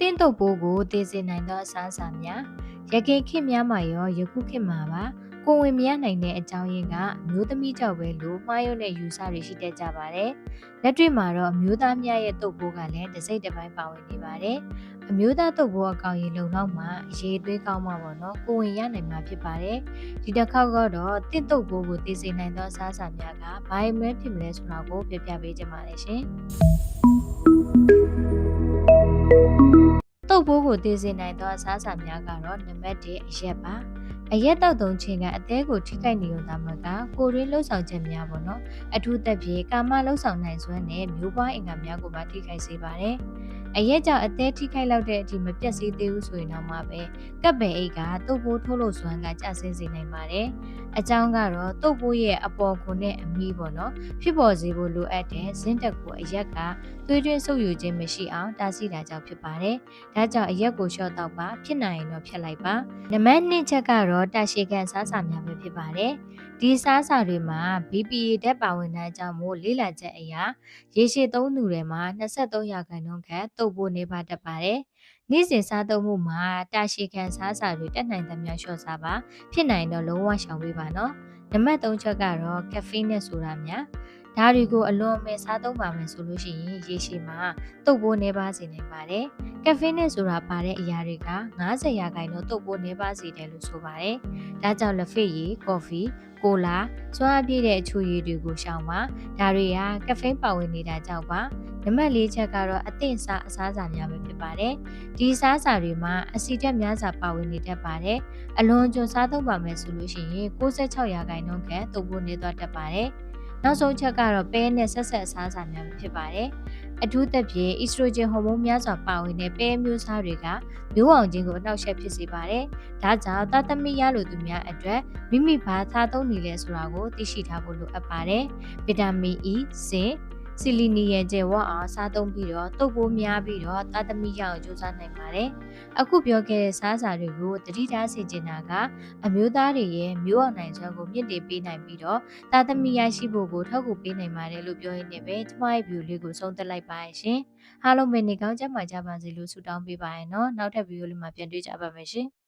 တင့်တုပ်ပိုးကိုတည်စေနိုင်သောအစားအစာများရခင်ခေတ်များမှာရောယခုခေတ်မှာပါကိုယ်ဝင်မရနိုင်တဲ့အကြောင်းရင်းကအမျိုးသမီးကြောင့်ပဲလို့မှားယွင်းတဲ့ယူဆတွေရှိတတ်ကြပါတယ်။လက်တွေ့မှာတော့အမျိုးသားများရဲ့တုပ်ပိုးကလည်းတစ်စိတ်တစ်ပိုင်းပါဝင်နေပါတယ်။အမျိုးသားတုပ်ပိုးအကောင်ရင်လုံလောက်မှအရေးသွေးကောင်းမှာပေါ့နော်။ကိုယ်ဝင်ရနိုင်မှာဖြစ်ပါတယ်။ဒီတစ်ခေါက်ကတော့တင့်တုပ်ပိုးကိုတည်စေနိုင်သောအစားအစာများကဘာမှမဖြစ်မလဲဆိုတာကိုပြပြပေးကြပါမယ်ရှင်။ တုပ်ပိုးကိုတည်စေနိုင်သောအစားအစာများကတော့နံပါတ်1အရက်ပါအရက်တောက်သုံးခြင်းကအသေးကိုထိခိုက်နေုံသာမကကိုရင်းလှုပ်ဆောင်ခြင်းများပေါ့နော်အထူးသဖြင့်ကာမလှုပ်ဆောင်နိုင်စွမ်းနဲ့မျိုးပွားအင်္ဂါများကိုပါထိခိုက်စေပါတယ် အရက်ကြောင့်အသေးထိခိုက်လောက်တဲ့အထိမပြတ်စေသေးဘူးဆိုရင်တော့မှပဲကပ်ပယ်အိတ်ကတုပ်ပိုးထိုးလို့စွမ်းကကျဆင်းစေနိုင်ပါတယ်အကြောင်းကတော့တုပ်ပိုးရဲ့အပေါ်ခွန်နဲ့အမီးပေါ့နော်ဖြစ်ပေါ်စေဖို့လိုအပ်တဲ့ဇင်းတက်ကိုအရက်ကသွေးတွင်းဆုပ်ယူခြင်းမရှိအောင်တားဆီးတာကြောင့်ဖြစ်ပါတယ်ဒါကြောင့်အရက်ကိုလျှော့တော့ပါဖြစ်နိုင်ရင်တော့ဖြတ်လိုက်ပါနံပါတ်2ချက်ကတော့တာရှည်ခံစားစာများပဲဖြစ်ပါတယ်ဒီစားစာတွေမှာ BPA ဓာတ်ပါဝင်တဲ့အကြောင်းမို့လေးလာချက်အရာရေရှည်သုံးသူတွေမှာ23ရာခိုင်နှုန်းခန့်တုပ်ပိုးနေပါတတ်ပါတယ်နေ့စဉ်စားသုံးမှုမှာတာရှည်ခံစားစာတွေတက်နိုင်သမျှလျှော့စားပါဖြစ်နိုင်တော့လုံးဝရှောင်ပေးပါနော်နံပါတ်3ချက်ကတော့ကက်ဖီနဲ့ဆိုတာများ ဒါတွေကိုအလွန်အမင်းစားသုံးပါမယ်ဆိုလို့ရှိရင်ရေရှည်မှာတုပ်ပိုးနေပါစေနိုင်ပါတယ်။ကက်ဖီနဲ့ဆိုတာပါတဲ့အရာတွေက90ရာခိုင်နှုန်းတုပ်ပိုးနေပါစေတယ်လို့ဆိုပါတယ်။ဒါကြောင့်လက်ဖက်ရည်၊ကော်ဖီ၊ကိုလာစွမ်းအားပြည့်တဲ့အချူရည်တွေကိုရှောင်ပါ။ဒါတွေကကက်ဖင်းပါဝင်နေတာကြောင့်ပါ။နံပါတ်၄ချက်ကတော့အသင့်စားအစားအစာများပဲဖြစ်ပါတယ်။ဒီစားစာတွေမှာအဆီဓာတ်များစွာပါဝင်နေတတ်ပါတယ်။အလွန်ကျွံစားသုံးပါမယ်ဆိုလို့ရှိရင်66ရာခိုင်နှုန်းခန့်တုပ်ပိုးနေသွားတတ်ပါတယ်။ နောက်ဆုံးချက်ကတော့ပဲနဲ့ဆက်ဆက်အစားအစာများဖြစ်ပါတယ်။အထူးသဖြင့် estrogen ဟော်မုန်းများစွာပါဝင်တဲ့ပဲမျိုးစားတွေကမျိုးအောင်ခြင်းကိုအနှောက်အယှက်ဖြစ်စေပါတယ်။ဒါကြောင့်သားသမီးရလိုသူများအတွက်မိမိဘာသာသုံးနေလဲဆိုတာကိုသိရှိထားဖို့လိုအပ်ပါတယ်။ဗီတာမင် E, ဇင် စီလီနီယန်ကျယ်ဝအောင်စားသုံးပြီးတော့တုပ်ပိုးများပြီးတော့သားသမီးရအောင်ကြိုးစားနိုင်ပါတယ်။အခုပြောခဲ့တဲ့စားစာတွေကိုတတိထားစေချင်တာကအမျိုးသားတွေရဲ့မျိုးအောင်နိုင်စွမ်းကိုမြင့်တင်ပေးနိုင်ပြီးတော့သားသမီးရရှိဖို့ကိုထောက်ကူပေးနိုင်ပါတယ်လို့ပြောရင်းနဲ့ပဲကျမရဲ့ view လေးကိုဆုံးသက်လိုက်ပါရှင်။အားလုံးပဲနေကောင်းကြမှာကြပါစေလို့ဆုတောင်းပေးပါရနော်။နောက်ထပ် view လေးမှာပြန်တွေ့ကြပါမယ်ရှင်။